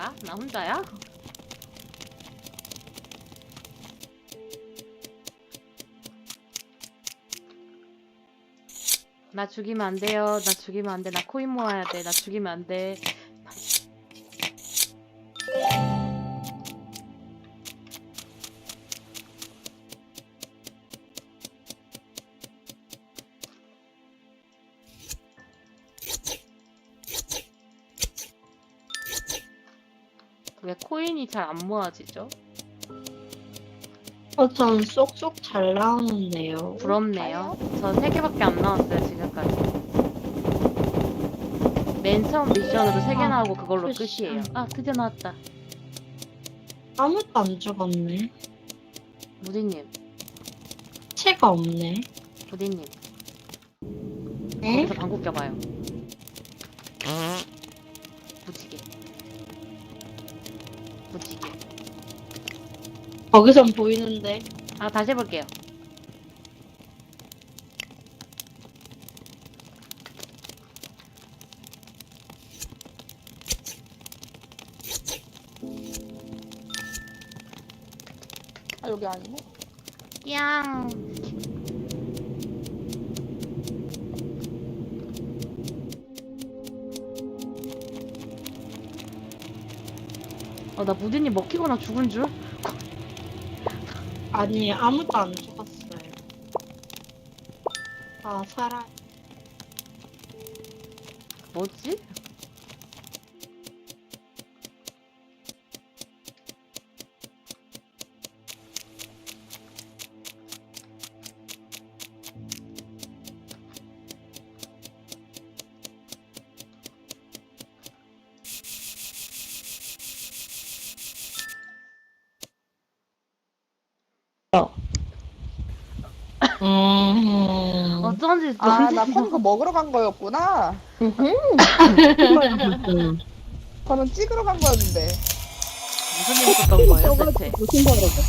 거야? 나 혼자야? 나 죽이면 안 돼요. 나 죽이면 안 돼. 나 코인 모아야 돼. 나 죽이면 안 돼. 왜 코인이 잘 안 모아지죠? 어, 전 쏙쏙 잘 나오는데요. 부럽네요. 저세 개밖에 안 나왔어요 지금까지. 맨 처음 미션으로 세개 아, 나오고 그걸로 쿠션. 끝이에요. 아 드디어 나왔다. 아무도 안 죽었네. 무디님, 채가 없네. 무디님. 네? 거기서 방구 껴봐요. 무지개. 거기선 보이는데. 아 다시 해볼게요. 아 여기 아니네. 양. 어, 나 무디님 먹히거나 죽은 줄? 아니, 아무도 안 죽었어요. 아, 살아. 뭐지? 음. 어쩐지 아, 나 파는 거 먹으러 간 거였구나. 저는 찍으러 간 거였는데. 무슨 일 있었던 거예요, 어, 무슨 거였어?